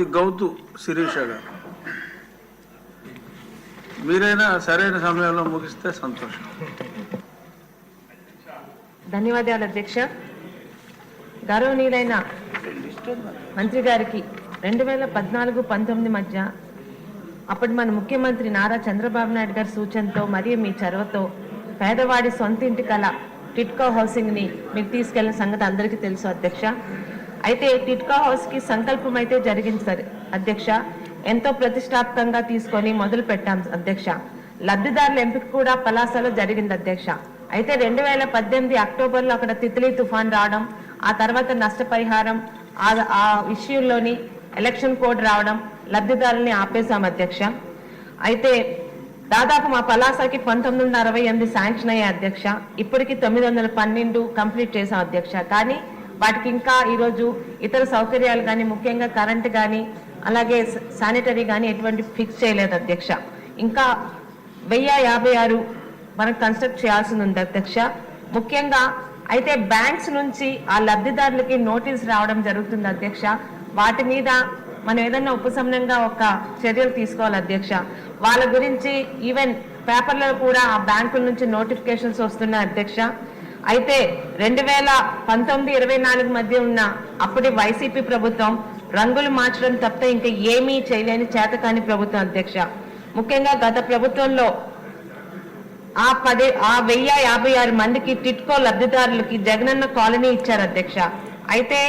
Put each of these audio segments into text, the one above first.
శ్రీమతి గౌతు శిరీష గారు. మీరైనా సరైన సమయంలో ముగిస్తే సంతోషం. ధన్యవాదాలు అధ్యక్ష. గౌరవనీయులైన మంత్రి గారికి రెండు వేల పద్నాలుగు పంతొమ్మిది మధ్య అప్పటి మన ముఖ్యమంత్రి నారా చంద్రబాబు నాయుడు గారి సూచనతో మరియు మీ చొరవతో పేదవాడి సొంత ఇంటి కళ టిట్కో హౌసింగ్ని మీరు తీసుకెళ్ళిన సంగతి అందరికీ తెలుసు అధ్యక్ష. అయితే టిట్కా హౌస్కి సంకల్పం అయితే జరిగింది సార్. అధ్యక్ష ఎంతో ప్రతిష్టాత్మకంగా తీసుకొని మొదలు పెట్టాం అధ్యక్ష. లబ్ధిదారుల ఎంపిక కూడా పలాసలో జరిగింది అధ్యక్ష. అయితే రెండు వేల పద్దెనిమిది అక్టోబర్లో అక్కడ తిత్లీ తుఫాన్ రావడం ఆ తర్వాత నష్టపరిహారం ఆ- ఆ ఇష్యూలోని ఎలక్షన్ కోడ్ రావడం లబ్ధిదారుల్ని ఆపేశాం అధ్యక్ష. అయితే దాదాపు మా పలాసకి పంతొమ్మిది వందల అరవై ఎనిమిది శాంక్షన్ అయ్యే అధ్యక్ష. ఇప్పటికి తొమ్మిది వందల పన్నెండు కంప్లీట్ చేసాం అధ్యక్ష. కానీ వాటికి ఇంకా ఈరోజు ఇతర సౌకర్యాలు కానీ ముఖ్యంగా కరెంట్ కానీ అలాగే శానిటరీ కానీ ఎటువంటి ఫిక్స్ చేయలేదు అధ్యక్ష. ఇంకా వెయ్యి యాభై ఆరు మనం కన్స్ట్రక్ట్ చేయాల్సి ఉంది అధ్యక్ష. ముఖ్యంగా అయితే బ్యాంక్స్ నుంచి ఆ లబ్ధిదారులకి నోటీస్ రావడం జరుగుతుంది అధ్యక్ష. వాటి మీద మనం ఏదైనా ఉపశమనంగా ఒక చర్యలు తీసుకోవాలి అధ్యక్ష. వాళ్ళ గురించి ఈవెన్ పేపర్లో కూడా ఆ బ్యాంకుల నుంచి నోటిఫికేషన్స్ వస్తున్నాయి అధ్యక్ష. అయితే రెండు వేల పంతొమ్మిది ఇరవై నాలుగు మధ్య ఉన్న అప్పటి వైసీపీ ప్రభుత్వం రంగులు మార్చడం తప్ప ఇంకా ఏమీ చేయలేని చేతకాని ప్రభుత్వం అధ్యక్ష. ముఖ్యంగా గత ప్రభుత్వంలో ఆ పది ఆ వెయ్యి యాభై ఆరు మందికి టిట్కో లబ్ధిదారులకి జగనన్న కాలనీ ఇచ్చారు అధ్యక్ష. అయితే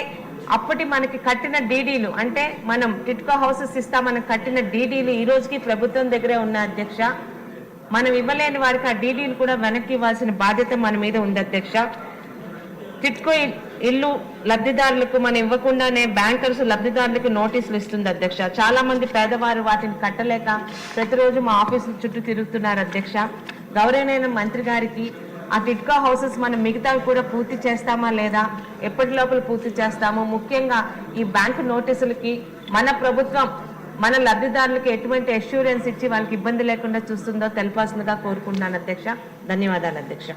అప్పటి మనకి కట్టిన డీడీలు అంటే మనం టిట్కో హౌసెస్ ఇస్తామని కట్టిన డీడీలు ఈ రోజుకి ప్రభుత్వం దగ్గరే ఉన్న అధ్యక్ష. మనం ఇవ్వలేని వారికి ఆ డీడీలు కూడా వెనక్కి ఇవ్వాల్సిన బాధ్యత మన మీద ఉంది అధ్యక్ష. టిట్కో ఇల్లు లబ్ధిదారులకు మనం ఇవ్వకుండానే బ్యాంకర్స్ లబ్ధిదారులకు నోటీసులు ఇస్తుంది అధ్యక్ష. చాలా మంది పేదవారు వాటిని కట్టలేక ప్రతిరోజు మా ఆఫీసుల చుట్టూ తిరుగుతున్నారు అధ్యక్ష. గౌరవనైన మంత్రి గారికి ఆ టిట్కో హౌసెస్ మనం మిగతావి కూడా పూర్తి చేస్తామా లేదా ఎప్పటి లోపల పూర్తి చేస్తామో ముఖ్యంగా ఈ బ్యాంకు నోటీసులకి మన ప్రభుత్వం మన లబ్ధిదారులకు ఎటువంటి అష్యూరెన్స్ ఇచ్చి వాళ్ళకి ఇబ్బంది లేకుండా చూస్తుందో తెలపాల్సిందిగా కోరుకుంటున్నాను అధ్యక్ష. ధన్యవాదాలు అధ్యక్ష.